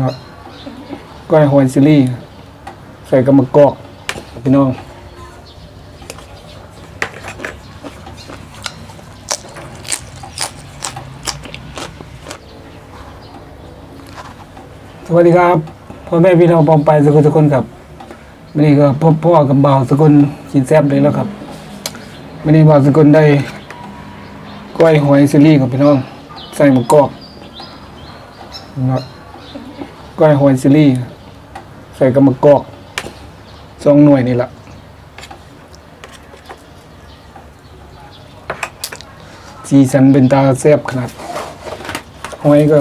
เนาะก้อยหอยซิลี่ ใส่กระมะกอกพี่น้องสวัสดีครับพ่อแม่พี่น้องปองไปสกุลสกุลครับวันนี้ก็พ่อพ่อกับบ่าวสกุลกินแซ่บเลยแล้วครับวันนี้บ่าวสกุลได้ก้อยหอยซิลี่กับพี่น้อง ใส่มะกอกเนาะ ก้อยหอยซิลี่ ใส่กระมะกอกสองหน่วยนี่แหละสีสันเป็นตาแซ่บขนาดหอยก็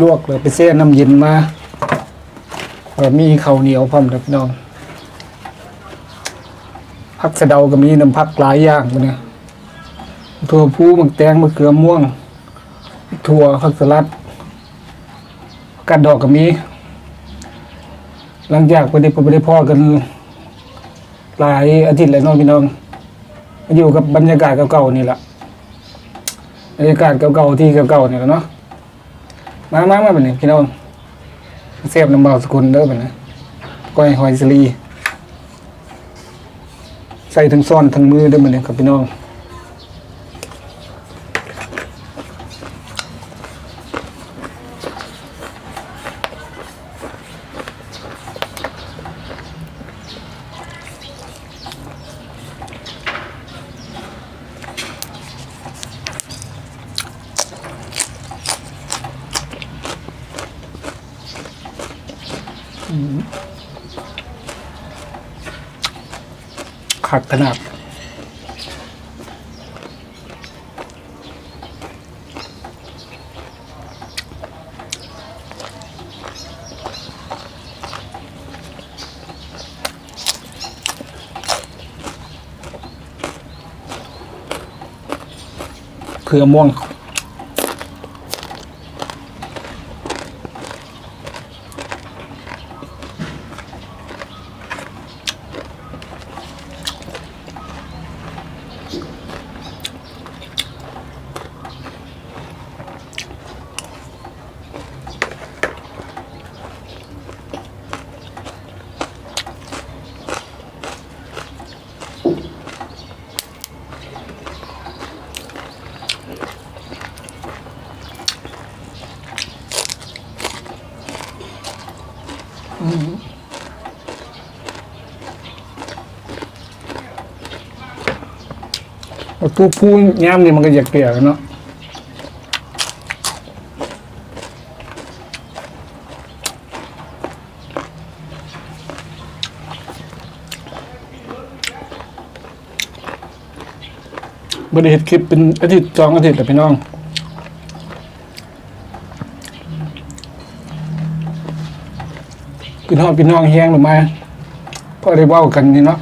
ลวกเลยไปแช่น้ำเย็นมาแบบมีข้าวเหนียวพร้อมครับน้องผักสะเดาก็มีน้ำผักหลายอย่างเนี่ยถั่วพูมักแตงมะเขือม่วง ถั่วผักสลัด กัดดอกก็มี หลังจากไปได้ไปได้พ่อกันหลายอาทิตย์เลยน้องพี่น้องมาอยู่กับบรรยากาศเก่าๆนี่แหละบรรยากาศเก่าๆที่เก่าๆนี่แหละเนาะมามามาแบบนี้พี่น้องเสียบน้ำเบาสกุลเด้อแบบนี้ก้อยหอยสลีใส่ทั้งซ้อนทั้งมือเด้อแบบนี้ครับพี่น้อง ขัดขนาดเขือม่วง ผู้ผู้ย่ามนี่มันก็อยากเกลี่ยกันเนาะบริเหตุคลิปเป็นอาทิตย์สองอาทิตย์แต่พี่น้อง พี่น้องพี่น้องแห้งหรือไม่พอได้เว้ากันนี่เนาะ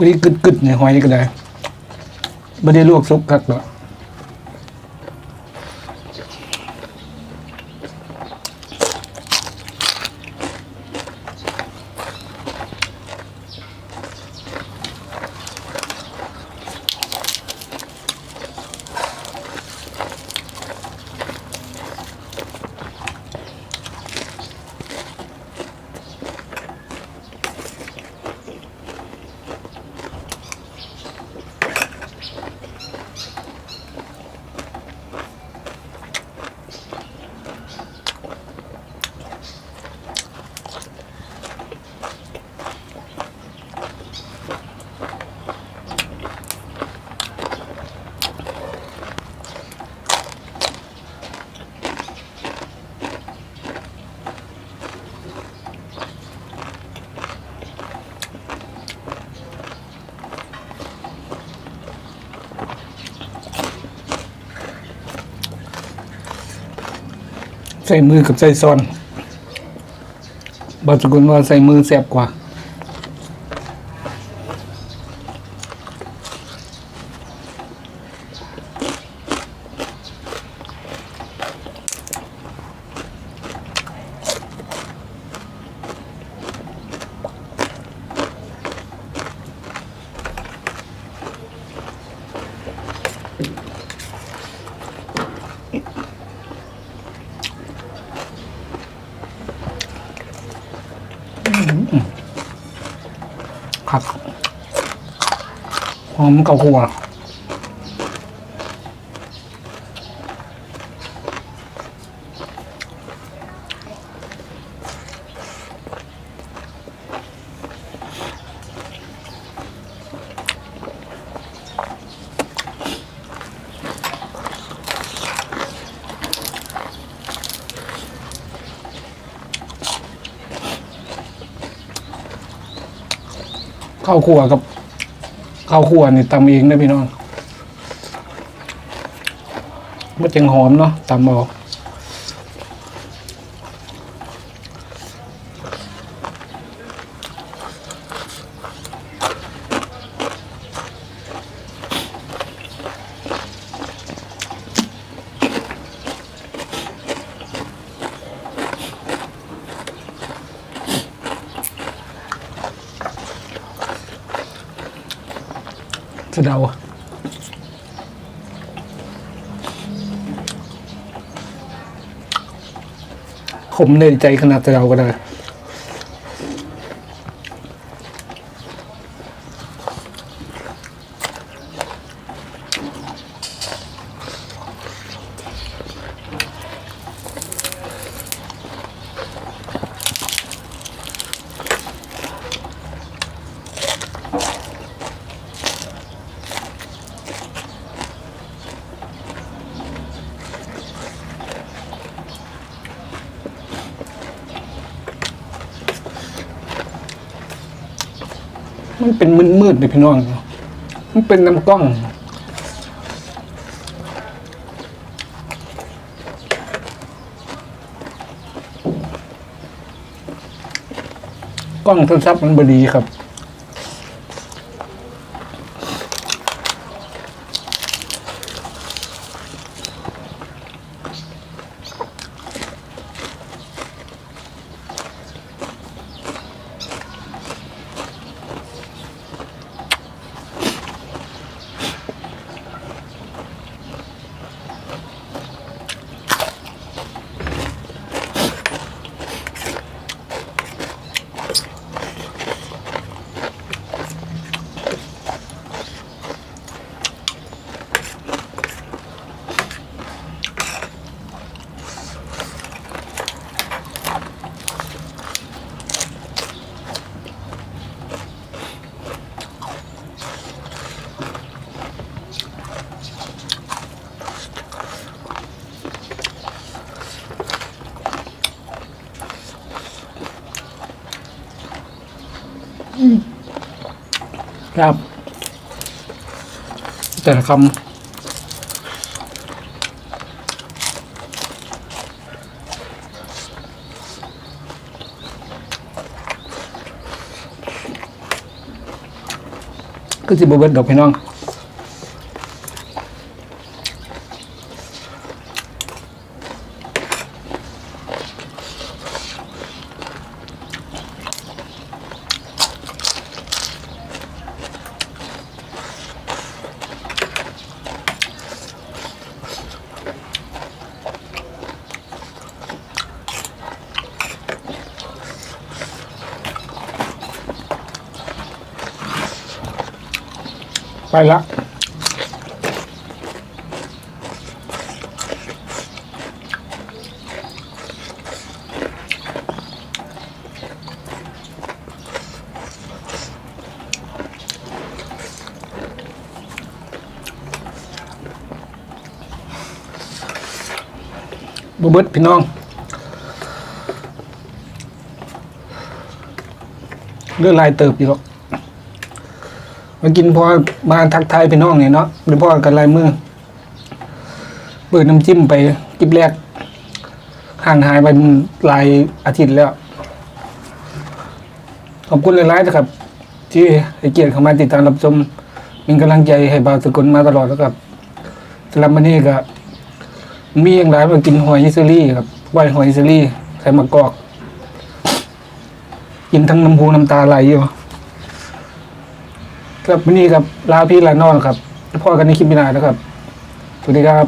วันนี้กึดกึดๆในหอยนี่ก็ได้ไม่ได้ลวกซุปครับเนาะ ใส่มือกับใส่ซ้อนบาสกุลว่าใส่มือแซ่บกว่า ครับหอมกับหัว ข้าวคั่วกับข้าวคั่วนี่ตำเองนะพี่น้องมันจึงหอมเนาะตำเอา สะเดาผมในใจขนาดสะเดาก็ได้ มันเป็นมืดๆเลยพี่น้อง มันเป็นน้ำกล้อง กล้องโทรศัพท์มันบดีครับ ครับ แต่ละคำก็สิบเบิดดอกพี่น้อง ละบเบิดพี่น้องเรื่องลายเติบอยู่หรอก มากินพอมาทักทายพี่น้องเนี่ยเนาะหรือพ่อกันลายมือเปิดน้ำจิ้มไปกิบแรกห่างหายไปหลายอาทิตย์แล้ว ขอบคุณหลายๆนะครับ ที่ให้เกียรติเข้ามาติดตามรับชมเป็นกำลังใจให้บ่าวสกุลมาตลอดแล้วครับสำหรับวันนี้ก็มีอย่างไรมากินหอยอิสรี่ครับไหวหอยอิสรี่ใส่มะกอก กินทั้งน้ำหูน้ำตาไหลอยู่ ครับวันนี้กับลาพี่ลาน้องครับพ่อกันในคลิปหน้านะครับ สวัสดีครับ